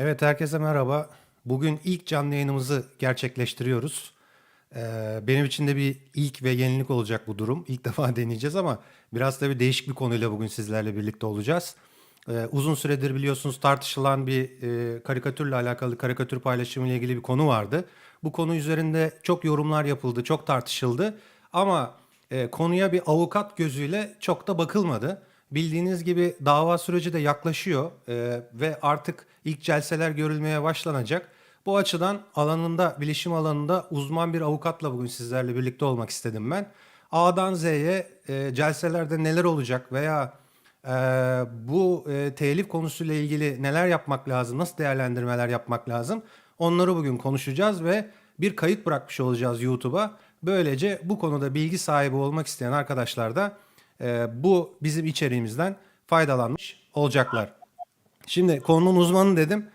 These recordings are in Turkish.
Evet, herkese merhaba. Bugün ilk canlı yayınımızı gerçekleştiriyoruz. Ee, benim için de bir ilk ve yenilik olacak bu durum. İlk defa deneyeceğiz ama biraz da bir değişik bir konuyla bugün sizlerle birlikte olacağız. Ee, uzun süredir biliyorsunuz tartışılan bir e, karikatürle alakalı karikatür paylaşımı ile ilgili bir konu vardı. Bu konu üzerinde çok yorumlar yapıldı, çok tartışıldı ama e, konuya bir avukat gözüyle çok da bakılmadı. Bildiğiniz gibi dava süreci de yaklaşıyor e, ve artık ilk celseler görülmeye başlanacak. Bu açıdan alanında, bilişim alanında uzman bir avukatla bugün sizlerle birlikte olmak istedim ben. A'dan Z'ye e, celselerde neler olacak veya e, bu e, telif konusuyla ilgili neler yapmak lazım, nasıl değerlendirmeler yapmak lazım onları bugün konuşacağız ve bir kayıt bırakmış olacağız YouTube'a. Böylece bu konuda bilgi sahibi olmak isteyen arkadaşlar da bu bizim içeriğimizden faydalanmış olacaklar. Şimdi konunun uzmanı dedim.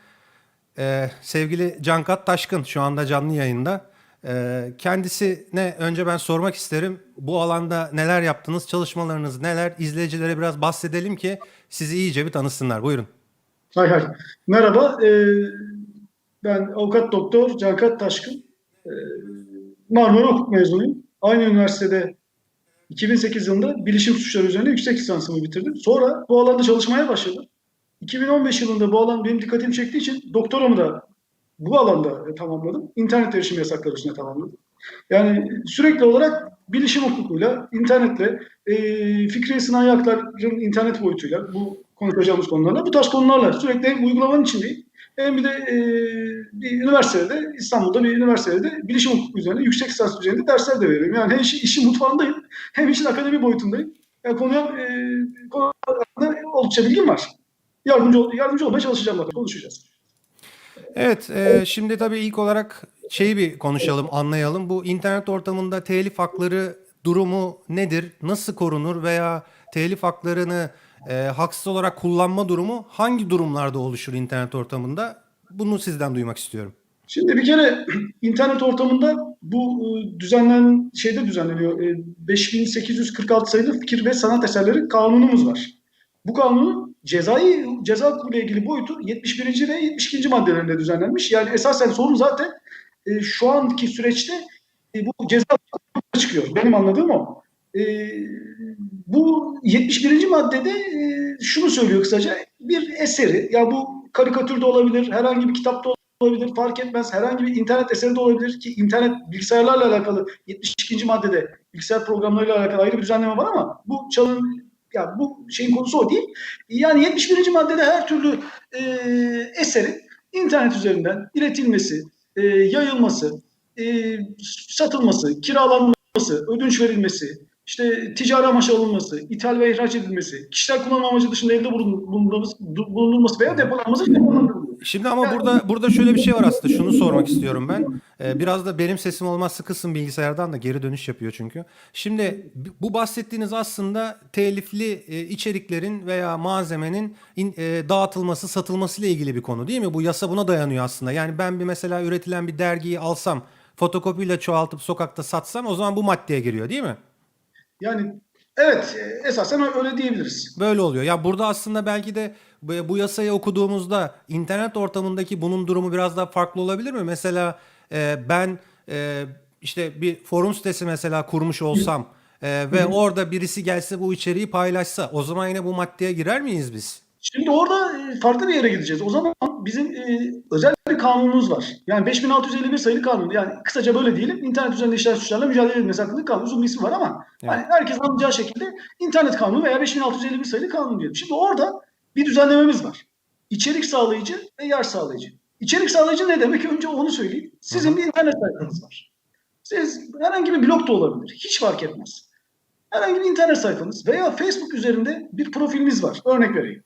Ee, sevgili Cankat Taşkın şu anda canlı yayında. Ee, kendisine önce ben sormak isterim. Bu alanda neler yaptınız, çalışmalarınız neler? İzleyicilere biraz bahsedelim ki sizi iyice bir tanısınlar. Buyurun. Hay hay. Merhaba. ee, ben avukat doktor Cankat Taşkın. Ee, Marmara Hukuk mezunuyum. Aynı üniversitede 2008 yılında bilişim suçları üzerine yüksek lisansımı bitirdim. Sonra bu alanda çalışmaya başladım. 2015 yılında bu alan benim dikkatimi çektiği için doktoramı da bu alanda tamamladım. İnternet erişim yasakları üstüne tamamladım. Yani sürekli olarak bilişim hukukuyla, internetle, e, fikri sınai hakların internet boyutuyla, bu konuşacağımız konularla, bu tarz konularla sürekli uygulamanın içindeyim. Hem bir de e, bir üniversitede, İstanbul'da bir üniversitede de bilişim hukuku üzerine, yüksek lisans üzerinde dersler de veriyorum. Yani hem işin, işin mutfağındayım, hem işin akademi boyutundayım. Yani konuya, e, konu hakkında oldukça bilgim var. Yardımcı, yardımcı olmaya çalışacağım bakalım, konuşacağız. Evet, e, şimdi tabii ilk olarak şeyi bir konuşalım, anlayalım. Bu internet ortamında telif hakları durumu nedir? Nasıl korunur veya telif haklarını e, haksız olarak kullanma durumu hangi durumlarda oluşur internet ortamında? Bunu sizden duymak istiyorum. Şimdi bir kere internet ortamında bu e, düzenlenen şeyde düzenleniyor. E, 5846 sayılı fikir ve sanat eserleri kanunumuz var. Bu kanunun cezai ceza hukukuyla ilgili boyutu 71. ve 72. maddelerinde düzenlenmiş. Yani esasen sorun zaten e, şu anki süreçte e, bu ceza çıkıyor. Benim anladığım o. E, bu 71. maddede e, şunu söylüyor kısaca. Bir eseri, ya bu karikatürde olabilir, herhangi bir kitapta olabilir, fark etmez. Herhangi bir internet eseri de olabilir ki internet bilgisayarlarla alakalı 72. maddede bilgisayar programlarıyla alakalı ayrı bir düzenleme var ama bu çalın ya bu şeyin konusu o değil. Yani 71. maddede her türlü e, eserin internet üzerinden iletilmesi, e, yayılması, e, satılması, kiralanması, ödünç verilmesi, işte ticari amaçla alınması, ithal ve ihraç edilmesi, kişisel kullanım amacı dışında evde bulun- bulundurulması, veya depolanması. Şimdi ama burada burada şöyle bir şey var aslında. Şunu sormak istiyorum ben. Ee, biraz da benim sesim olmazsa kısım bilgisayardan da geri dönüş yapıyor çünkü. Şimdi bu bahsettiğiniz aslında telifli e, içeriklerin veya malzemenin in- e, dağıtılması, satılması ile ilgili bir konu değil mi? Bu yasa buna dayanıyor aslında. Yani ben bir mesela üretilen bir dergiyi alsam, fotokopiyle çoğaltıp sokakta satsam o zaman bu maddeye giriyor değil mi? Yani evet esasen öyle diyebiliriz. Böyle oluyor. Ya burada aslında belki de bu yasayı okuduğumuzda internet ortamındaki bunun durumu biraz daha farklı olabilir mi? Mesela e, ben e, işte bir forum sitesi mesela kurmuş olsam e, ve orada birisi gelse bu içeriği paylaşsa o zaman yine bu maddeye girer miyiz biz? Şimdi orada e, farklı bir yere gideceğiz. O zaman bizim e, özel bir kanunumuz var. Yani 5651 sayılı kanun. Yani kısaca böyle diyelim. İnternet üzerinde işler suçlarla mücadele edilmesi hakkında kanun uzun bir ismi var ama Evet. hani herkes anlayacağı şekilde internet kanunu veya 5651 sayılı kanun diyelim. Şimdi orada bir düzenlememiz var. İçerik sağlayıcı ve yer sağlayıcı. İçerik sağlayıcı ne demek? Önce onu söyleyeyim. Sizin bir internet sayfanız var. Siz herhangi bir blog da olabilir. Hiç fark etmez. Herhangi bir internet sayfanız veya Facebook üzerinde bir profiliniz var. Örnek vereyim.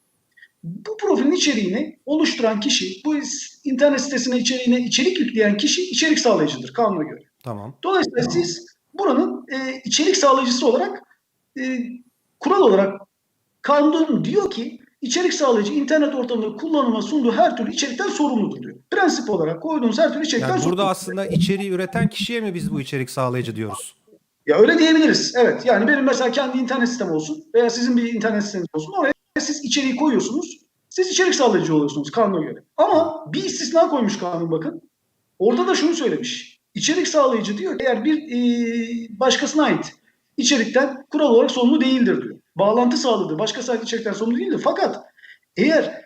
Bu profilin içeriğini oluşturan kişi, bu internet sitesine içeriğine içerik yükleyen kişi içerik sağlayıcıdır kanuna göre. Tamam. Dolayısıyla siz buranın e, içerik sağlayıcısı olarak e, kural olarak kanun diyor ki içerik sağlayıcı internet ortamında kullanıma sunduğu her türlü içerikten sorumludur diyor. Prensip olarak koyduğunuz her türlü içerikten Yani burada sorumludur. aslında içeriği üreten kişiye mi biz bu içerik sağlayıcı diyoruz? Ya öyle diyebiliriz. Evet. Yani benim mesela kendi internet sitem olsun veya sizin bir internet siteniz olsun. Oraya siz içeriği koyuyorsunuz. siz içerik sağlayıcı oluyorsunuz kanuna göre. Ama bir istisna koymuş kanun bakın. Orada da şunu söylemiş. İçerik sağlayıcı diyor eğer bir e, başkasına ait içerikten kural olarak sorumlu değildir diyor. Bağlantı sağladığı başkasına ait içerikten sorumlu değildir. Fakat eğer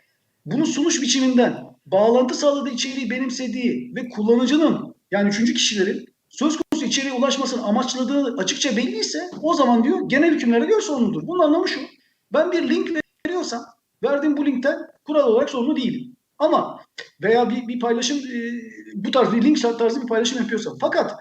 bunu sunuş biçiminden bağlantı sağladığı içeriği benimsediği ve kullanıcının yani üçüncü kişilerin söz içeriğe ulaşmasını amaçladığı açıkça belliyse o zaman diyor genel hükümlere göre sorumludur. Bunun anlamı şu. Ben bir link veriyorsam verdiğim bu linkten kural olarak sorumlu değilim. Ama veya bir, bir paylaşım e, bu tarz bir link tarzı bir paylaşım yapıyorsam fakat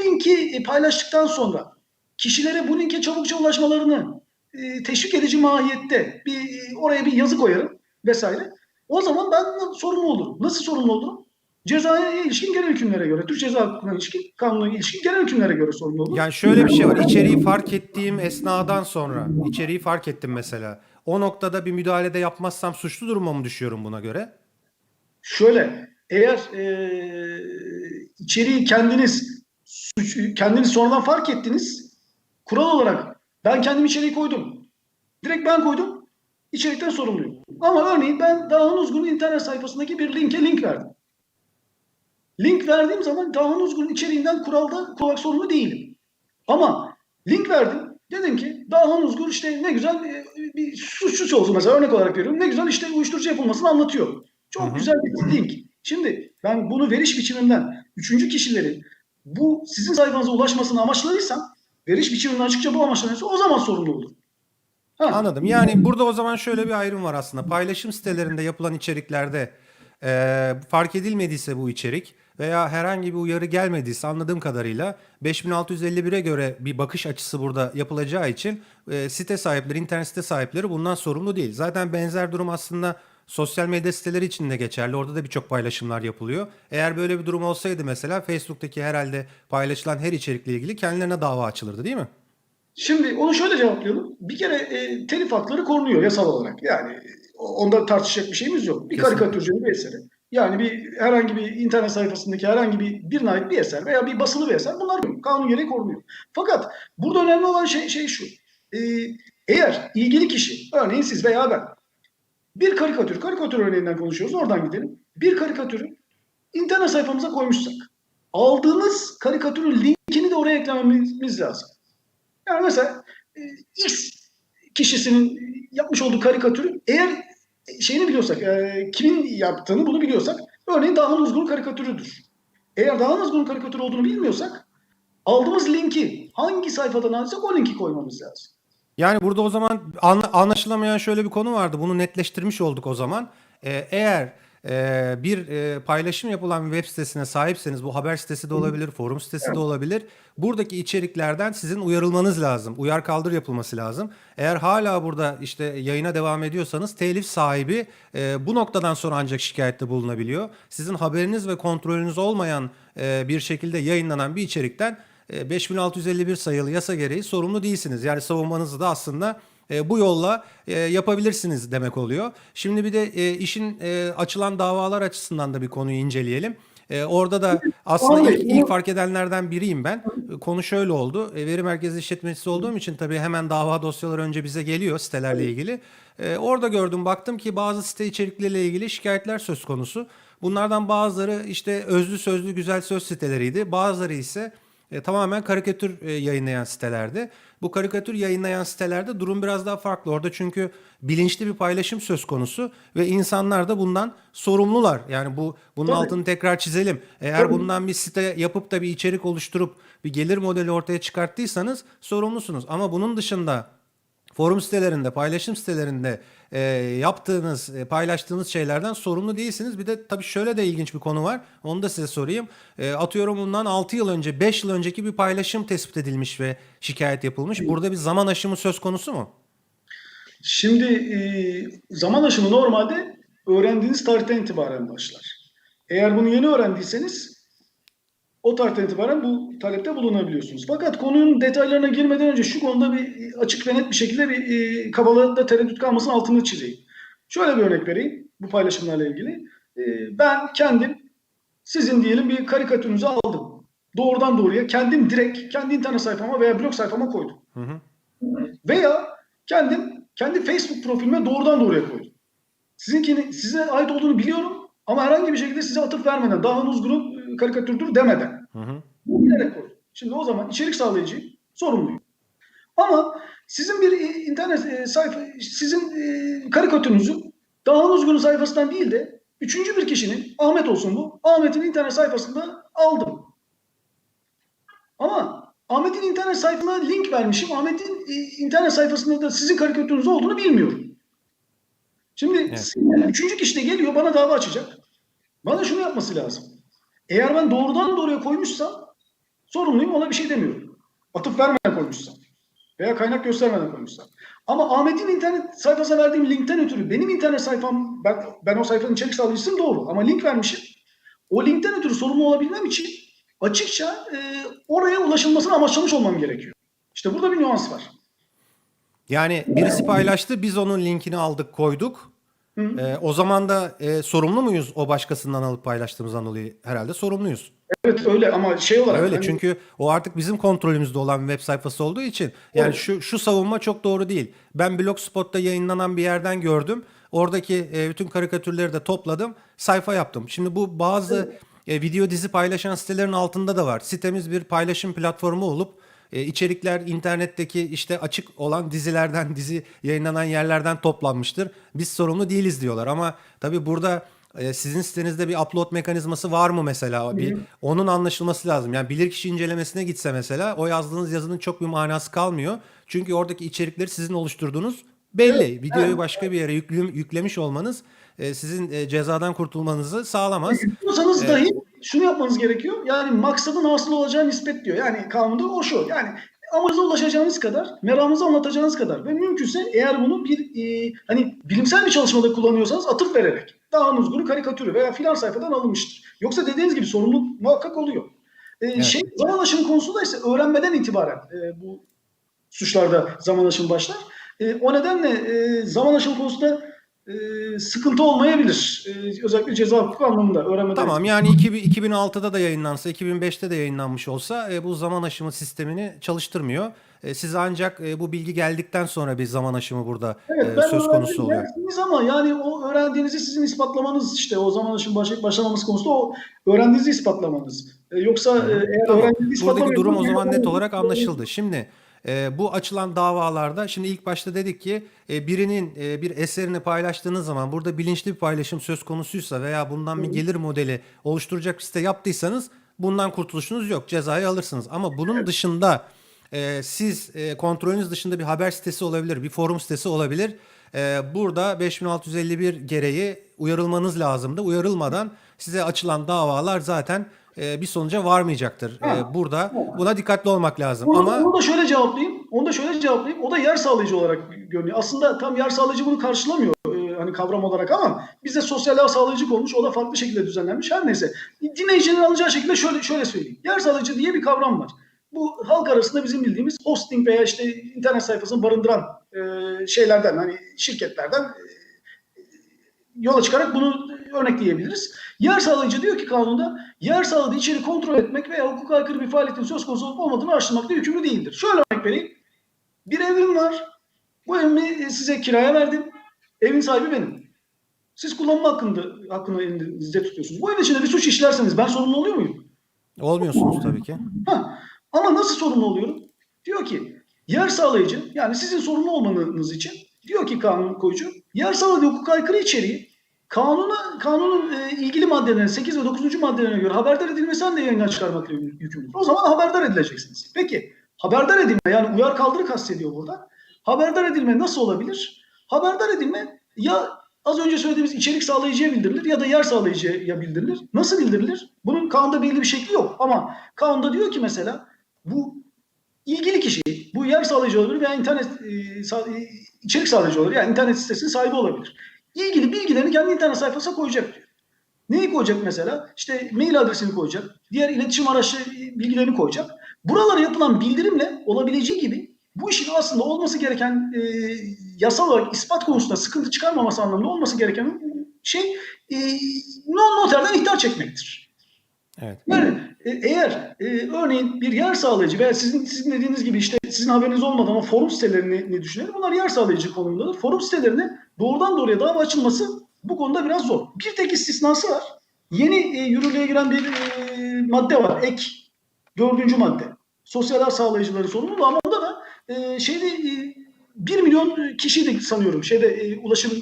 linki e, paylaştıktan sonra kişilere bu linke çabukça ulaşmalarını e, teşvik edici mahiyette bir oraya bir yazı koyarım vesaire. O zaman ben sorumlu olurum. Nasıl sorumlu olurum? Cezaya ilişkin genel hükümlere göre, Türk Ceza Hukuku'na ilişkin, kanuna ilişkin genel hükümlere göre sorumlu olurum. Yani şöyle bir şey var. İçeriği fark ettiğim esnadan sonra, içeriği fark ettim mesela. O noktada bir müdahalede yapmazsam suçlu duruma mı düşüyorum buna göre? Şöyle, eğer e, içeriği kendiniz suç, kendiniz sonradan fark ettiniz, kural olarak ben kendim içeriği koydum. Direkt ben koydum. İçerikten sorumluyum. Ama örneğin ben Dağhan Uzgun'un internet sayfasındaki bir linke link verdim. Link verdiğim zaman Dağhan Uzgun'un içeriğinden kuralda kulak sorumlu değilim. Ama link verdim. Dedim ki Dağhan Uzgun işte ne güzel bir, bir suçlusu olsun mesela örnek olarak veriyorum. Ne güzel işte uyuşturucu yapılmasını anlatıyor. Çok güzel bir link. Şimdi ben bunu veriş biçiminden üçüncü kişilerin bu sizin sayfanıza ulaşmasını amaçladıysam veriş biçiminden açıkça bu amaçlanıyorsa o zaman sorumlu olur. Ha, Anladım. Yani burada o zaman şöyle bir ayrım var aslında. Paylaşım sitelerinde yapılan içeriklerde e, fark edilmediyse bu içerik veya herhangi bir uyarı gelmediyse anladığım kadarıyla 5651'e göre bir bakış açısı burada yapılacağı için e, site sahipleri, internet site sahipleri bundan sorumlu değil. Zaten benzer durum aslında sosyal medya siteleri için de geçerli. Orada da birçok paylaşımlar yapılıyor. Eğer böyle bir durum olsaydı mesela Facebook'taki herhalde paylaşılan her içerikle ilgili kendilerine dava açılırdı değil mi? Şimdi onu şöyle cevaplayalım. Bir kere e, telif hakları korunuyor yasal olarak. Yani e, onda tartışacak bir şeyimiz yok. Bir Kesinlikle. karikatürcünün bir eseri. Yani bir herhangi bir internet sayfasındaki herhangi bir birine ait bir eser veya bir basılı bir eser bunlar kanun gereği korunuyor. Fakat burada önemli olan şey şey şu. E, eğer ilgili kişi, örneğin siz veya ben bir karikatür, karikatür örneğinden konuşuyoruz oradan gidelim. Bir karikatürü internet sayfamıza koymuşsak aldığımız karikatürün linkini de oraya eklememiz lazım. Yani mesela e, X kişisinin yapmış olduğu karikatürü eğer şeyini biliyorsak, e, kimin yaptığını bunu biliyorsak örneğin Dağhan Uzgun'un karikatürüdür. Eğer Dağhan Uzgun'un karikatürü olduğunu bilmiyorsak aldığımız linki hangi sayfadan alırsak o linki koymamız lazım. Yani burada o zaman anla- anlaşılamayan şöyle bir konu vardı. Bunu netleştirmiş olduk o zaman. Ee, eğer e, bir e, paylaşım yapılan bir web sitesine sahipseniz bu haber sitesi de olabilir, forum sitesi de olabilir. Buradaki içeriklerden sizin uyarılmanız lazım. Uyar kaldır yapılması lazım. Eğer hala burada işte yayına devam ediyorsanız telif sahibi e, bu noktadan sonra ancak şikayette bulunabiliyor. Sizin haberiniz ve kontrolünüz olmayan e, bir şekilde yayınlanan bir içerikten e, 5651 sayılı yasa gereği sorumlu değilsiniz. Yani savunmanızı da aslında e, bu yolla e, yapabilirsiniz demek oluyor. Şimdi bir de e, işin e, açılan davalar açısından da bir konuyu inceleyelim. E, orada da aslında ilk, ilk fark edenlerden biriyim ben. Konu şöyle oldu. E, veri merkezi işletmecisi olduğum için tabii hemen dava dosyaları önce bize geliyor sitelerle ilgili. E, orada gördüm baktım ki bazı site içerikleriyle ilgili şikayetler söz konusu. Bunlardan bazıları işte özlü sözlü güzel söz siteleriydi. Bazıları ise e, tamamen karikatür e, yayınlayan sitelerdi. Bu karikatür yayınlayan sitelerde durum biraz daha farklı. Orada çünkü bilinçli bir paylaşım söz konusu ve insanlar da bundan sorumlular. Yani bu bunun Tabii. altını tekrar çizelim. Eğer Tabii. bundan bir site yapıp da bir içerik oluşturup bir gelir modeli ortaya çıkarttıysanız sorumlusunuz. Ama bunun dışında forum sitelerinde, paylaşım sitelerinde e, yaptığınız, e, paylaştığınız şeylerden sorumlu değilsiniz. Bir de tabii şöyle de ilginç bir konu var. Onu da size sorayım. E, atıyorum bundan 6 yıl önce, 5 yıl önceki bir paylaşım tespit edilmiş ve şikayet yapılmış. Burada bir zaman aşımı söz konusu mu? Şimdi e, zaman aşımı normalde öğrendiğiniz tarihten itibaren başlar. Eğer bunu yeni öğrendiyseniz o tarihten itibaren bu talepte bulunabiliyorsunuz. Fakat konunun detaylarına girmeden önce şu konuda bir açık ve net bir şekilde bir e, kabalıkta tereddüt kalmasının altını çizeyim. Şöyle bir örnek vereyim bu paylaşımlarla ilgili. E, ben kendim sizin diyelim bir karikatürünüzü aldım. Doğrudan doğruya kendim direkt kendi internet sayfama veya blog sayfama koydum. Hı hı. Veya kendim kendi Facebook profilime doğrudan doğruya koydum. Sizinkini size ait olduğunu biliyorum ama herhangi bir şekilde size atıf vermeden, daha henüz grup e, karikatürdür demeden. Hı hı. Bu bilerek koydum. Şimdi o zaman içerik sağlayıcıyım, sorumluyum. Ama sizin bir e, internet e, sayfa, sizin e, karikatürünüzü daha uzgun sayfasından değil de üçüncü bir kişinin, Ahmet olsun bu, Ahmet'in internet sayfasında aldım. Ama Ahmet'in internet sayfasına link vermişim. Ahmet'in internet sayfasında da sizin karikatürünüz olduğunu bilmiyorum. Şimdi Evet. üçüncü kişi de geliyor bana dava açacak. Bana şunu yapması lazım. Eğer ben doğrudan doğruya koymuşsam sorumluyum ona bir şey demiyorum. Atıf vermeden koymuşsam. Veya kaynak göstermeden koymuşsam. Ama Ahmet'in internet sayfasına verdiğim linkten ötürü benim internet sayfam ben, ben o sayfanın içerik sağlayıcısıyım doğru ama link vermişim. O linkten ötürü sorumlu olabilmem için açıkça e, oraya ulaşılmasını amaçlamış olmam gerekiyor. İşte burada bir nüans var. Yani birisi paylaştı biz onun linkini aldık koyduk. Hı. Ee, o zaman da e, sorumlu muyuz o başkasından alıp paylaştığımızdan dolayı? Herhalde sorumluyuz. Evet öyle ama şey olarak Öyle hani- çünkü o artık bizim kontrolümüzde olan bir web sayfası olduğu için yani Evet. şu şu savunma çok doğru değil. Ben Blogspot'ta yayınlanan bir yerden gördüm. Oradaki e, bütün karikatürleri de topladım, sayfa yaptım. Şimdi bu bazı e, video dizi paylaşan sitelerin altında da var. Sitemiz bir paylaşım platformu olup e, içerikler internetteki işte açık olan dizilerden, dizi yayınlanan yerlerden toplanmıştır. Biz sorumlu değiliz diyorlar ama tabii burada e, sizin sitenizde bir upload mekanizması var mı mesela? Bir onun anlaşılması lazım. Yani bilirkişi incelemesine gitse mesela o yazdığınız yazının çok bir manası kalmıyor. Çünkü oradaki içerikleri sizin oluşturduğunuz belli. Videoyu evet. başka bir yere yüklü- yüklemiş olmanız e, sizin e, cezadan kurtulmanızı sağlamaz. Yapıyorsanız Evet. dahi şunu yapmanız gerekiyor. Yani maksadın hasıl olacağı nispet diyor. Yani kanunda o şu. Yani amacınıza ulaşacağınız kadar, meramınızı anlatacağınız kadar ve mümkünse eğer bunu bir e, hani bilimsel bir çalışmada kullanıyorsanız atıf vererek daha uzgunu karikatürü veya filan sayfadan alınmıştır. Yoksa dediğiniz gibi sorumluluk muhakkak oluyor. E, Şey zaman aşımı konusunda ise öğrenmeden itibaren e, bu suçlarda zaman aşımı başlar. E, o nedenle e, zaman aşımı konusunda e, sıkıntı olmayabilir. E, özellikle ceza hukuku anlamında öğrenmeden. Tamam yani 2000 2006'da da yayınlansa, 2005'te de yayınlanmış olsa e, bu zaman aşımı sistemini çalıştırmıyor. E, size ancak e, bu bilgi geldikten sonra bir zaman aşımı burada Evet, e, ben söz konusu oluyor. öğrendiğiniz ama yani o öğrendiğinizi sizin ispatlamanız işte o zaman aşım başlayıp başlamaması konusunda o öğrendiğinizi ispatlamanız. E, yoksa e, eğer Tamam. öğrendiğinizi Buradaki durum o zaman net olarak anlaşıldı. Şimdi e, bu açılan davalarda şimdi ilk başta dedik ki e, birinin e, bir eserini paylaştığınız zaman burada bilinçli bir paylaşım söz konusuysa veya bundan bir gelir modeli oluşturacak bir site yaptıysanız bundan kurtuluşunuz yok. Cezayı alırsınız. Ama bunun dışında e, siz e, kontrolünüz dışında bir haber sitesi olabilir, bir forum sitesi olabilir. E, burada 5651 gereği uyarılmanız lazımdı. Uyarılmadan size açılan davalar zaten e, bir sonuca varmayacaktır. Ha. E, burada buna dikkatli olmak lazım. Onu, Ama onu da şöyle cevaplayayım. Onu da şöyle cevaplayayım. O da yer sağlayıcı olarak görünüyor. Aslında tam yer sağlayıcı bunu karşılamıyor e, hani kavram olarak ama bizde sosyal ağ sağlayıcı olmuş. O da farklı şekilde düzenlenmiş. Her neyse. Dinleyicilerin alacağı şekilde şöyle şöyle söyleyeyim. Yer sağlayıcı diye bir kavram var. Bu halk arasında bizim bildiğimiz hosting veya işte internet sayfasını barındıran e, şeylerden hani şirketlerden e, yola çıkarak bunu örnekleyebiliriz. Yer sağlayıcı diyor ki kanunda yer sağladığı içeri kontrol etmek veya hukuka aykırı bir faaliyetin söz konusu olup olmadığını araştırmakta yükümlü değildir. Şöyle örnek vereyim. Bir evim var. Bu evimi size kiraya verdim. Evin sahibi benim. Siz kullanma hakkında hakkını elinizde tutuyorsunuz. Bu evin içinde bir suç işlerseniz ben sorumlu oluyor muyum? olmuyorsunuz tabii ki. Ha. Ama nasıl sorumlu oluyorum? Diyor ki yer sağlayıcı yani sizin sorumlu olmanız için diyor ki kanun koyucu yer sağladığı hukuka aykırı içeriği kanuna, kanunun e, ilgili maddelerine 8 ve 9. maddelerine göre haberdar edilmesinden de yayından çıkarmakla yükümlüdür. O zaman haberdar edileceksiniz. Peki haberdar edilme yani uyar kaldırı kastediyor burada. Haberdar edilme nasıl olabilir? Haberdar edilme ya az önce söylediğimiz içerik sağlayıcıya bildirilir ya da yer sağlayıcıya bildirilir. Nasıl bildirilir? Bunun kanunda belli bir şekli yok ama kanunda diyor ki mesela bu ilgili kişi bu yer sağlayıcı olabilir veya internet e, e, içerik sağlayıcı olabilir yani internet sitesinin sahibi olabilir. İlgili bilgilerini kendi internet sayfasına koyacak diyor. Neyi koyacak mesela? İşte mail adresini koyacak. Diğer iletişim araçları bilgilerini koyacak. Buralara yapılan bildirimle olabileceği gibi bu işin aslında olması gereken e, yasal olarak ispat konusunda sıkıntı çıkarmaması anlamında olması gereken şey e, non noterden ihtar çekmektir. Evet. Yani e, eğer e, örneğin bir yer sağlayıcı veya sizin sizin dediğiniz gibi işte sizin haberiniz olmadan ama forum sitelerini ne düşünelim. Bunlar yer sağlayıcı konumundadır. Forum sitelerine doğrudan doğruya dava açılması bu konuda biraz zor. Bir tek istisnası var. Yeni e, yürürlüğe giren bir e, madde var. Ek. Dördüncü madde. Sosyal ağ sağlayıcıları sorumlu ama onda da e, şeyde e, 1 milyon kişiydi sanıyorum. Şeyde e, ulaşım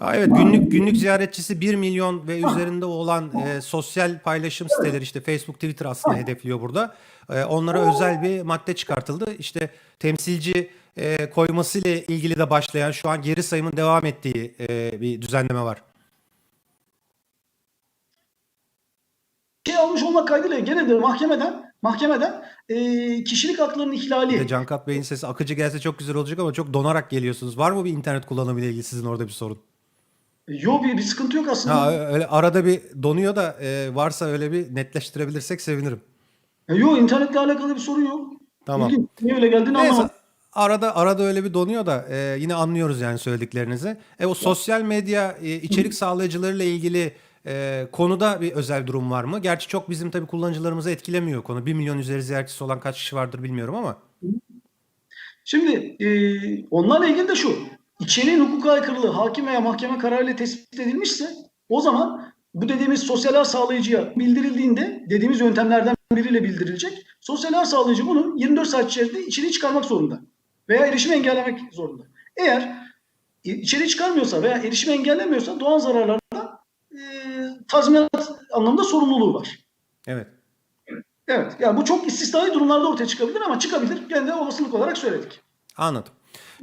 Ha, evet günlük günlük ziyaretçisi 1 milyon ve üzerinde olan e, sosyal paylaşım siteleri işte Facebook, Twitter aslında hedefliyor burada. E, onlara özel bir madde çıkartıldı. İşte temsilci e, koymasıyla ilgili de başlayan şu an geri sayımın devam ettiği e, bir düzenleme var. şey almış olmak kaydıyla gene de mahkemeden mahkemeden e, kişilik haklarının Bir ihlali. de Cankat Bey'in sesi akıcı gelse çok güzel olacak ama çok donarak geliyorsunuz. Var mı bir internet kullanımı ile ilgili sizin orada bir sorun? Yok bir, bir sıkıntı yok aslında. Ha, öyle arada bir donuyor da e, varsa öyle bir netleştirebilirsek sevinirim. E, Yok internetle alakalı bir sorun yok. Tamam. İlginç. Niye öyle geldiğini anlamadım. Arada arada öyle bir donuyor da e, yine anlıyoruz yani söylediklerinizi. E o sosyal medya e, içerik sağlayıcılarıyla ilgili e, konuda bir özel durum var mı? Gerçi çok bizim tabii kullanıcılarımızı etkilemiyor konu. 1 milyon üzeri ziyaretçisi olan kaç kişi vardır bilmiyorum ama. Şimdi e, onlarla ilgili de şu. İçeriğin hukuka aykırılığı hakim veya mahkeme kararıyla tespit edilmişse o zaman bu dediğimiz sosyal ağ sağlayıcıya bildirildiğinde dediğimiz yöntemlerden biriyle bildirilecek. Sosyal ağ sağlayıcı bunu 24 saat içerisinde içeriği çıkarmak zorunda. Veya erişimi engellemek zorunda. Eğer içeriği çıkarmıyorsa veya erişimi engellemiyorsa doğan zararlardan e, tazminat anlamında sorumluluğu var. Evet. Evet. Yani bu çok istisnai durumlarda ortaya çıkabilir ama çıkabilir. Gene de olasılık olarak söyledik. Anladım.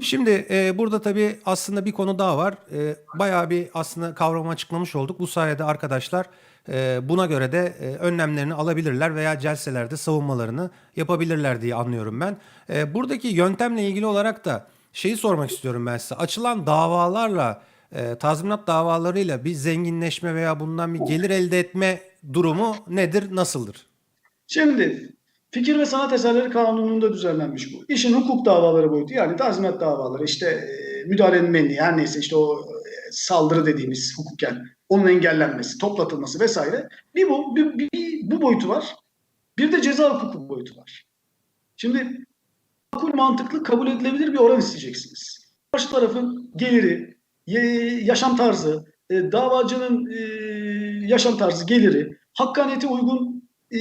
Şimdi e, burada tabii aslında bir konu daha var. E, bayağı bir aslında kavramı açıklamış olduk. Bu sayede arkadaşlar buna göre de e, önlemlerini alabilirler veya celselerde savunmalarını yapabilirler diye anlıyorum ben. E, buradaki yöntemle ilgili olarak da şeyi sormak istiyorum ben size. Açılan davalarla, e, tazminat davalarıyla bir zenginleşme veya bundan bir gelir elde etme durumu nedir, nasıldır? Şimdi fikir ve sanat eserleri kanununda düzenlenmiş bu. İşin hukuk davaları boyutu yani tazminat davaları işte e, müdahalenin menni her neyse işte o saldırı dediğimiz hukuken onun engellenmesi, toplatılması vesaire. Bir bu, bir, bir- bu boyutu var. Bir de ceza hukuku boyutu var. Şimdi makul mantıklı kabul edilebilir bir oran isteyeceksiniz. Karşı tarafın geliri, yaşam tarzı, e, davacının e, yaşam tarzı, geliri, hakkaniyete uygun, e,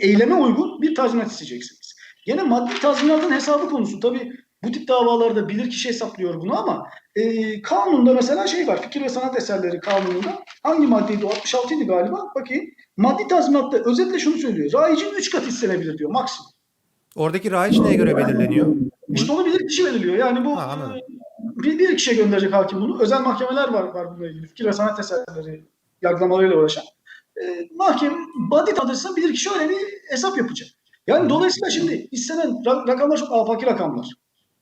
eyleme uygun bir tazminat isteyeceksiniz. Gene maddi tazminatın hesabı konusu. Tabii bu tip davalarda bilirkişi hesaplıyor bunu ama e, kanunda mesela şey var. Fikir ve sanat eserleri kanununda hangi maddeydi o? 66 idi galiba. Bakayım. Maddi tazminatta özetle şunu söylüyor. Rayicin 3 katı istenebilir diyor maksimum. Oradaki raiç neye göre belirleniyor? İşte onu bilir kişi veriliyor. Yani bu Ha, anladım. bir, bir kişiye gönderecek hakim bunu. Özel mahkemeler var, var bununla ilgili. Fikir ve sanat eserleri yargılamalarıyla uğraşan. E, mahkeme badit adresine bilir kişi öyle bir hesap yapacak. Yani dolayısıyla şimdi istenen ra- rakamlar çok afaki rakamlar.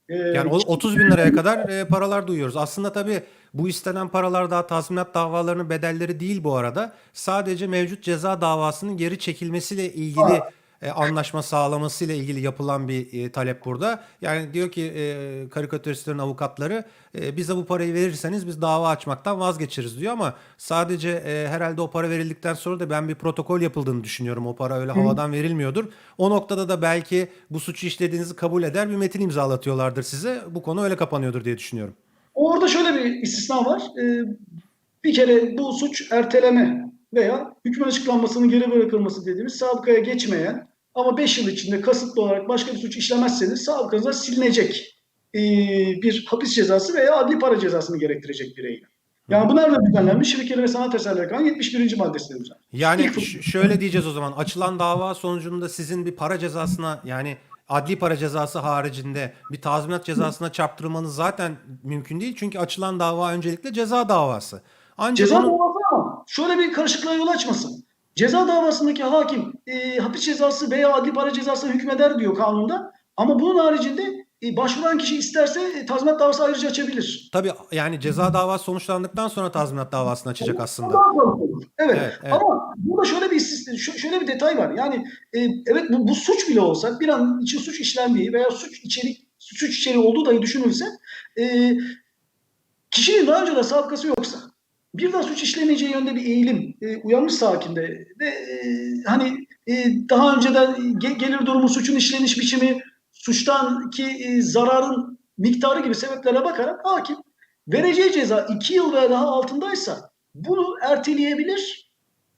E, Yani o- 30 bin liraya kadar e, paralar duyuyoruz. Aslında tabii bu istenen paralar daha tazminat davalarının bedelleri değil bu arada. Sadece mevcut ceza davasının geri çekilmesiyle ilgili e, anlaşma sağlamasıyla ilgili yapılan bir e, talep burada. Yani diyor ki e, karikatüristlerin avukatları e, bize bu parayı verirseniz biz dava açmaktan vazgeçeriz diyor ama sadece e, herhalde o para verildikten sonra da ben bir protokol yapıldığını düşünüyorum. O para öyle havadan verilmiyordur. O noktada da belki bu suçu işlediğinizi kabul eder bir metin imzalatıyorlardır size. Bu konu öyle kapanıyordur diye düşünüyorum. Orada şöyle bir istisna var. Ee, bir kere bu suç erteleme veya hükmün açıklanmasının geri bırakılması dediğimiz sabıkaya geçmeyen ama 5 yıl içinde kasıtlı olarak başka bir suç işlemezseniz sabıkanızdan silinecek ee, bir hapis cezası veya adli para cezasını gerektirecek bir eylem. Yani bu nerede düzenlenmiş? Fikir ve sanat eserleri kanunu 71. maddesinde düzenlenmiş. Yani şöyle diyeceğiz o zaman. Açılan dava sonucunda sizin bir para cezasına yani adli para cezası haricinde bir tazminat cezasına çarptırmanız zaten mümkün değil. Çünkü açılan dava öncelikle ceza davası. Ancak Ceza onun- davası şöyle bir karışıklığa yol açmasın. Ceza davasındaki hakim e, hapis cezası veya adli para cezası hükmeder diyor kanunda. Ama bunun haricinde e, başvuran kişi isterse e, tazminat davası ayrıca açabilir. tabii yani ceza davası sonuçlandıktan sonra tazminat davasını açacak aslında. Evet. Evet, evet. Ama burada şöyle bir istisna, şöyle bir detay var. Yani e, evet bu, bu suç bile olsa bir an için suç işlendiği veya suç içerik suç içeriği olduğu dahi düşünülse e, kişinin daha önce de sabıkası yoksa bir daha suç işlemeyeceği yönde bir eğilim e, uyanmışsa hakimde ve e, hani e, daha önceden ge- gelir durumu, suçun işleniş biçimi, suçtan ki e, zararın miktarı gibi sebeplere bakarak hakim vereceği ceza 2 yıl veya daha altındaysa bunu erteleyebilir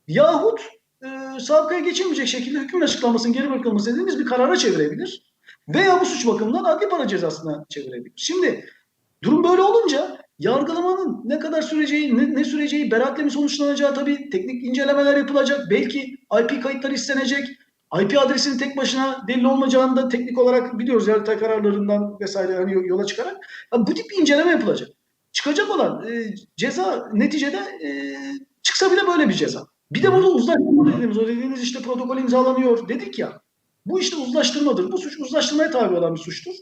yahut e, sabıkaya geçilmeyecek şekilde hükmün açıklanmasının geri bırakılması dediğimiz bir karara çevirebilir. Veya bu suç bakımından adli para cezasına çevirebilir. Şimdi durum böyle olunca yargılamanın ne kadar süreceği, ne, ne süreceği, beraatle mi sonuçlanacağı tabii teknik incelemeler yapılacak. Belki IP kayıtları istenecek. IP adresinin tek başına delil olmayacağını da teknik olarak biliyoruz yargıtay kararlarından vesaire hani yola çıkarak. Ya bu tip bir inceleme yapılacak. Çıkacak olan e, ceza neticede e, çıksa bile böyle bir ceza. Bir de burada uzlaştırma dediğimiz, o dediğiniz işte protokol imzalanıyor dedik ya. Bu işte uzlaştırmadır. Bu suç uzlaştırmaya tabi olan bir suçtur.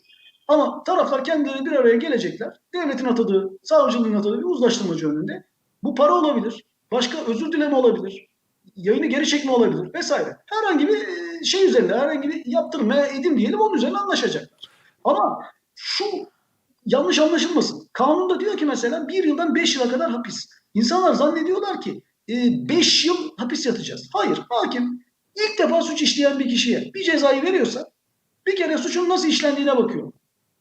Ama taraflar kendileri bir araya gelecekler. Devletin atadığı, savcılığın atadığı bir uzlaştırmacı önünde. Bu para olabilir. Başka özür dileme olabilir. Yayını geri çekme olabilir vesaire. Herhangi bir e, şey üzerinde, herhangi bir yaptırım edim diyelim onun üzerine anlaşacaklar. Ama şu yanlış anlaşılmasın. Kanunda diyor ki mesela bir yıldan beş yıla kadar hapis. İnsanlar zannediyorlar ki e, beş yıl hapis yatacağız. Hayır. Hakim ilk defa suç işleyen bir kişiye bir cezayı veriyorsa bir kere suçun nasıl işlendiğine bakıyor.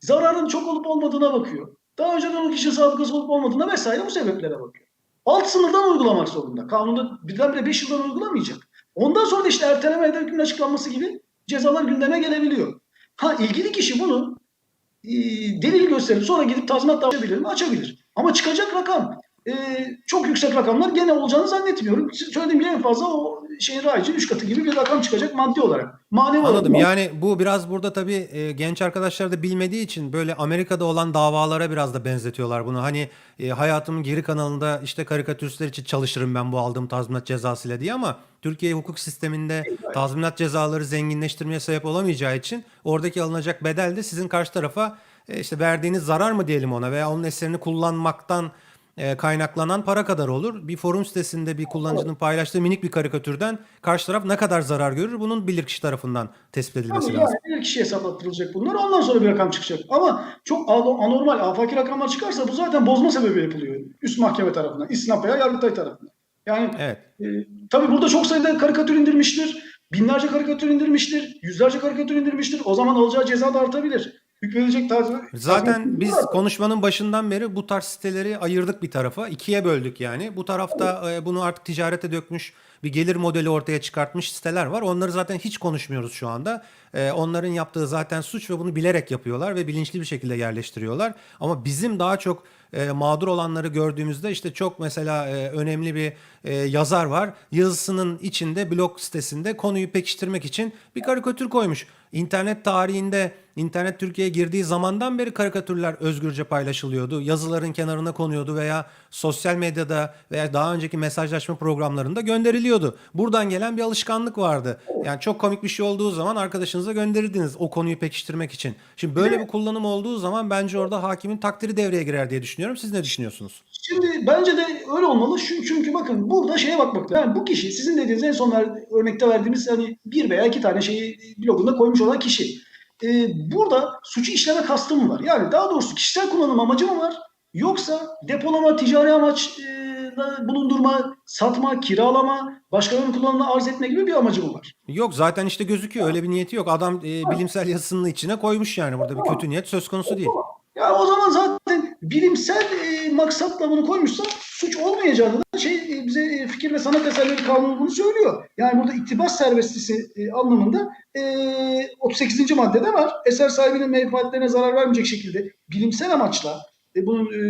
Zararın çok olup olmadığına bakıyor. Daha önceden o kişinin sabıkası olup olmadığına vesaire bu sebeplere bakıyor. Alt sınırdan uygulamak zorunda. Kanunda birdenbire 5 yıldan uygulamayacak. Ondan sonra da işte erteleme da hükmün açıklanması gibi cezalar gündeme gelebiliyor. Ha ilgili kişi bunu e, delil gösterip sonra gidip tazminat dava açabilir mi? Açabilir. Ama çıkacak rakam e, çok yüksek rakamlar gene olacağını zannetmiyorum. Söylediğim gibi en fazla o şeyin raici 3 katı gibi bir rakam çıkacak maddi olarak. Manevi Anladım. olarak. Yani bu biraz burada tabii e, genç arkadaşlar da bilmediği için böyle Amerika'da olan davalara biraz da benzetiyorlar bunu. Hani e, hayatımın geri kanalında işte karikatüristler için çalışırım ben bu aldığım tazminat cezasıyla diye ama Türkiye hukuk sisteminde tazminat cezaları zenginleştirmeye sebep olamayacağı için oradaki alınacak bedel de sizin karşı tarafa e, işte verdiğiniz zarar mı diyelim ona veya onun eserini kullanmaktan kaynaklanan para kadar olur. Bir forum sitesinde bir kullanıcının paylaştığı minik bir karikatürden karşı taraf ne kadar zarar görür bunun bilirkişi tarafından tespit edilmesi Tabii lazım. yani bir kişiye hesaplattırılacak bunlar. Ondan sonra bir rakam çıkacak. Ama çok ano- anormal, afaki rakamlar çıkarsa bu zaten bozma sebebi yapılıyor. Üst mahkeme tarafından, İstinaf veya Yargıtay tarafından. Yani Evet. e, tabii burada çok sayıda karikatür indirmiştir. Binlerce karikatür indirmiştir. Yüzlerce karikatür indirmiştir. O zaman alacağı ceza da artabilir. Hükmedilecek tazminat. Zaten biz konuşmanın başından beri bu tarz siteleri ayırdık bir tarafa. ikiye böldük yani. Bu tarafta e, bunu artık ticarete dökmüş bir gelir modeli ortaya çıkartmış siteler var. Onları zaten hiç konuşmuyoruz şu anda. E, Onların yaptığı zaten suç ve bunu bilerek yapıyorlar ve bilinçli bir şekilde yerleştiriyorlar. Ama bizim daha çok e, mağdur olanları gördüğümüzde işte çok mesela e, önemli bir e, yazar var. Yazısının içinde blog sitesinde konuyu pekiştirmek için bir karikatür koymuş. İnternet tarihinde internet Türkiye'ye girdiği zamandan beri karikatürler özgürce paylaşılıyordu. Yazıların kenarına konuyordu veya sosyal medyada veya daha önceki mesajlaşma programlarında gönderiliyordu. Buradan gelen bir alışkanlık vardı. Yani çok komik bir şey olduğu zaman arkadaşınıza gönderirdiniz o konuyu pekiştirmek için. Şimdi böyle bir kullanım olduğu zaman bence orada hakimin takdiri devreye girer diye düşünüyorum. Siz ne düşünüyorsunuz? Şimdi bence de öyle olmalı. Çünkü, bakın burada şeye bakmak lazım. Yani bu kişi sizin dediğiniz en son örnekte verdiğimiz hani bir veya iki tane şeyi blogunda koymuş olan kişi. Ee, burada suçu işleme kastı mı var? Yani daha doğrusu kişisel kullanım amacı mı var? Yoksa depolama, ticari amaçla bulundurma, satma, kiralama, başkalarının kullanımına arz etme gibi bir amacı mı var? Yok zaten işte gözüküyor. Öyle bir niyeti yok. Adam e, bilimsel yazısının içine koymuş yani. Burada bir kötü niyet söz konusu değil. Yani o zaman zaten bilimsel e, maksatla bunu koymuşsa suç olmayacağını da şey e, bize e, fikir ve sanat eserleri kanunu bunu söylüyor. Yani burada iktibas serbestisi e, anlamında e, 38. maddede var. Eser sahibinin menfaatlerine zarar vermeyecek şekilde bilimsel amaçla e, bunun e,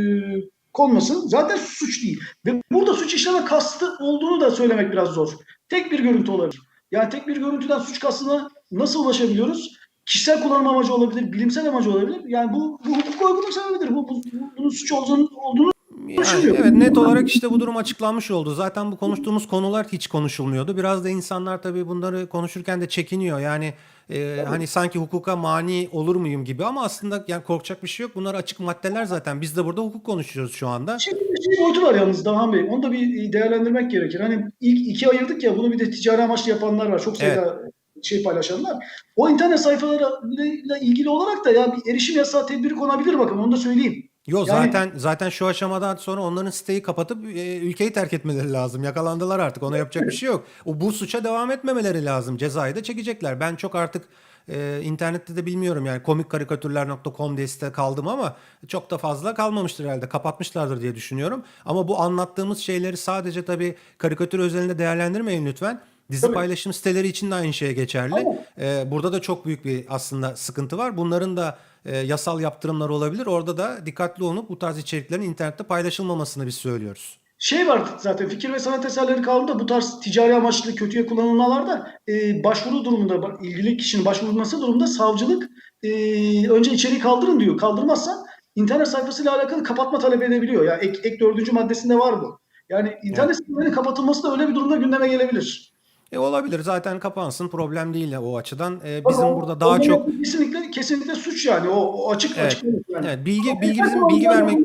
konması zaten suç değil. Ve burada suç işleme kastı olduğunu da söylemek biraz zor. Tek bir görüntü olabilir. Yani tek bir görüntüden suç kastına nasıl ulaşabiliyoruz? Kişisel kullanım amacı olabilir, bilimsel amacı olabilir. Yani bu, bu hukuk uygunluk sebebidir. Bu, bu- bunun suç olduğunu, olduğunu Yani evet net olarak işte bu durum açıklanmış oldu. Zaten bu konuştuğumuz konular hiç konuşulmuyordu. Biraz da insanlar tabii bunları konuşurken de çekiniyor. Yani e, hani sanki hukuka mani olur muyum gibi ama aslında yani korkacak bir şey yok. Bunlar açık maddeler zaten. Biz de burada hukuk konuşuyoruz şu anda. Şimdi bir şey boyutu var yalnız Dahan Bey. Onu da bir değerlendirmek gerekir. Hani ilk iki ayırdık ya bunu bir de ticari amaçlı yapanlar var. Çok sayıda şey paylaşanlar. O internet sayfalarıyla ilgili olarak da ya bir erişim yasağı tedbiri konabilir bakın onu da söyleyeyim. Yo Yani- zaten zaten şu aşamadan sonra onların siteyi kapatıp e, ülkeyi terk etmeleri lazım. Yakalandılar artık. Ona yapacak bir şey yok. O bu suça devam etmemeleri lazım. Cezayı da çekecekler. Ben çok artık e, internette de bilmiyorum yani komikkarikatürler.com diye site kaldım ama çok da fazla kalmamıştır herhalde. Kapatmışlardır diye düşünüyorum. Ama bu anlattığımız şeyleri sadece tabii karikatür özelinde değerlendirmeyin lütfen. Dizi Tabii. paylaşım siteleri için de aynı şey geçerli. Ee, burada da çok büyük bir aslında sıkıntı var. Bunların da e, yasal yaptırımları olabilir. Orada da dikkatli olup bu tarz içeriklerin internette paylaşılmamasını biz söylüyoruz. Şey var zaten fikir ve sanat eserleri kanununda bu tarz ticari amaçlı kötüye kullanılmalarda e, başvuru durumunda ilgili kişinin başvurması durumunda savcılık e, önce içeriği kaldırın diyor. Kaldırmazsa internet sayfasıyla alakalı kapatma talep edebiliyor. Yani ek, ek dördüncü maddesinde var bu. Yani internet sitelerinin kapatılması da öyle bir durumda gündeme gelebilir. E olabilir. Zaten kapansın. Problem değil o açıdan. E, bizim O- burada daha çok kesinlikle kesinlikle suç yani. O, o açık Evet. açık yani. evet, bilgi Ama bilgi bizim bilgi vermek.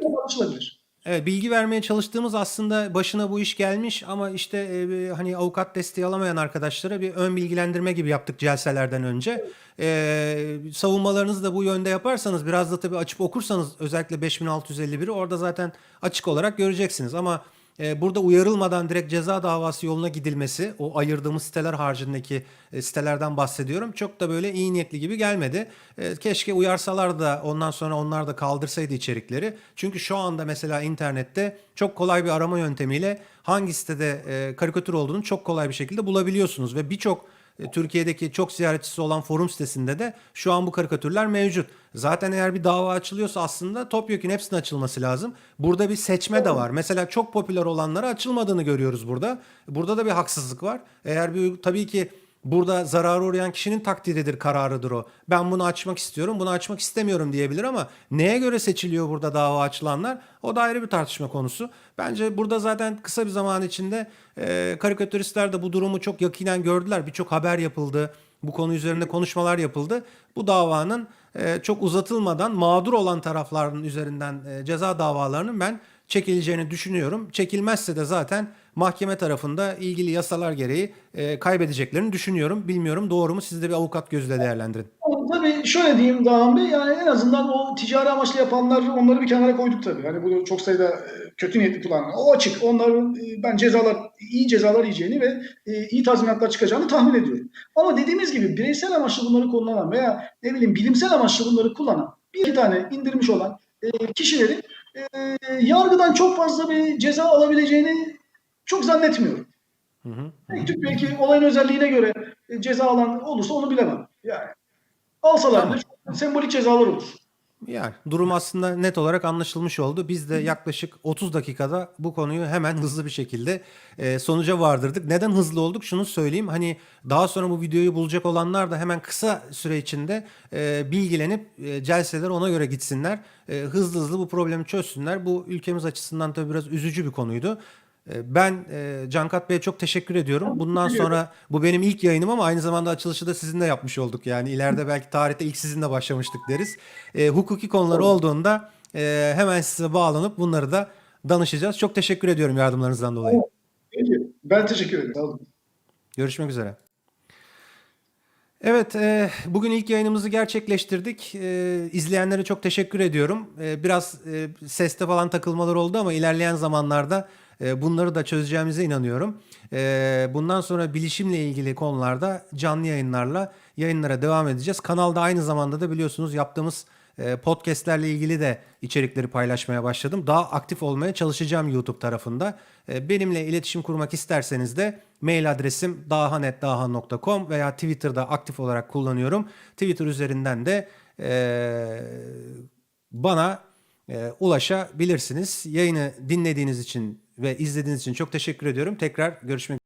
Evet, bilgi vermeye çalıştığımız aslında başına bu iş gelmiş ama işte e, hani avukat desteği alamayan arkadaşlara bir ön bilgilendirme gibi yaptık celselerden önce. E, savunmalarınızı da bu yönde yaparsanız biraz da tabii açıp okursanız özellikle 5651'i orada zaten açık olarak göreceksiniz ama e, burada uyarılmadan direkt ceza davası yoluna gidilmesi o ayırdığımız siteler haricindeki e, sitelerden bahsediyorum. Çok da böyle iyi niyetli gibi gelmedi. E, keşke uyarsalar da ondan sonra onlar da kaldırsaydı içerikleri. Çünkü şu anda mesela internette çok kolay bir arama yöntemiyle hangi sitede e, karikatür olduğunu çok kolay bir şekilde bulabiliyorsunuz ve birçok Türkiye'deki çok ziyaretçisi olan forum sitesinde de şu an bu karikatürler mevcut. Zaten eğer bir dava açılıyorsa aslında topyekun hepsinin açılması lazım. Burada bir seçme de var. Mesela çok popüler olanlara açılmadığını görüyoruz burada. Burada da bir haksızlık var. Eğer bir tabii ki Burada zarara uğrayan kişinin takdiridir, kararıdır o. Ben bunu açmak istiyorum, bunu açmak istemiyorum diyebilir ama neye göre seçiliyor burada dava açılanlar? O da ayrı bir tartışma konusu. Bence burada zaten kısa bir zaman içinde e, karikatüristler de bu durumu çok yakinen gördüler. Birçok haber yapıldı, bu konu üzerinde konuşmalar yapıldı. Bu davanın e, çok uzatılmadan mağdur olan tarafların üzerinden e, ceza davalarının ben çekileceğini düşünüyorum. Çekilmezse de zaten mahkeme tarafında ilgili yasalar gereği e, kaybedeceklerini düşünüyorum. Bilmiyorum doğru mu? Siz de bir avukat gözüyle değerlendirin. Tabii şöyle diyeyim Dağhan Bey, yani en azından o ticari amaçlı yapanlar onları bir kenara koyduk tabii. Hani bunu çok sayıda e, kötü niyetli kullananlar. O açık. Onların e, ben cezalar, iyi cezalar yiyeceğini ve e, iyi tazminatlar çıkacağını tahmin ediyorum. Ama dediğimiz gibi bireysel amaçlı bunları kullanan veya ne bileyim bilimsel amaçlı bunları kullanan bir iki tane indirmiş olan kişilerin yargıdan çok fazla bir ceza alabileceğini çok zannetmiyorum. Hı hı. Belki, belki olayın özelliğine göre e, ceza alan olursa onu bilemem. Yani alsalar da sembolik cezalar olur. Yani durum aslında net olarak anlaşılmış oldu. Biz de yaklaşık 30 dakikada bu konuyu hemen hızlı bir şekilde e, sonuca vardırdık. Neden hızlı olduk? Şunu söyleyeyim. Hani daha sonra bu videoyu bulacak olanlar da hemen kısa süre içinde e, bilgilenip e, celseler ona göre gitsinler. E, hızlı hızlı bu problemi çözsünler. Bu ülkemiz açısından tabii biraz üzücü bir konuydu. E, Ben e, Cankat Bey'e çok teşekkür ediyorum. Bundan sonra bu benim ilk yayınım ama aynı zamanda açılışı da sizinle yapmış olduk. Yani ileride belki tarihte ilk sizinle başlamıştık deriz. E, hukuki konular olduğunda e, hemen size bağlanıp bunları da danışacağız. Çok teşekkür ediyorum yardımlarınızdan dolayı. Peki. Ben teşekkür ederim. Sağ olun. Görüşmek üzere. Evet, e, bugün ilk yayınımızı gerçekleştirdik. E, izleyenlere çok teşekkür ediyorum. E, biraz e, seste falan takılmalar oldu ama ilerleyen zamanlarda bunları da çözeceğimize inanıyorum. E, bundan sonra bilişimle ilgili konularda canlı yayınlarla yayınlara devam edeceğiz. Kanalda aynı zamanda da biliyorsunuz yaptığımız e, podcastlerle ilgili de içerikleri paylaşmaya başladım. Daha aktif olmaya çalışacağım YouTube tarafında. E, Benimle iletişim kurmak isterseniz de mail adresim dahanet.dahan.com veya Twitter'da aktif olarak kullanıyorum. Twitter üzerinden de e, bana e, ulaşabilirsiniz. Yayını dinlediğiniz için ve izlediğiniz için çok teşekkür ediyorum. Tekrar görüşmek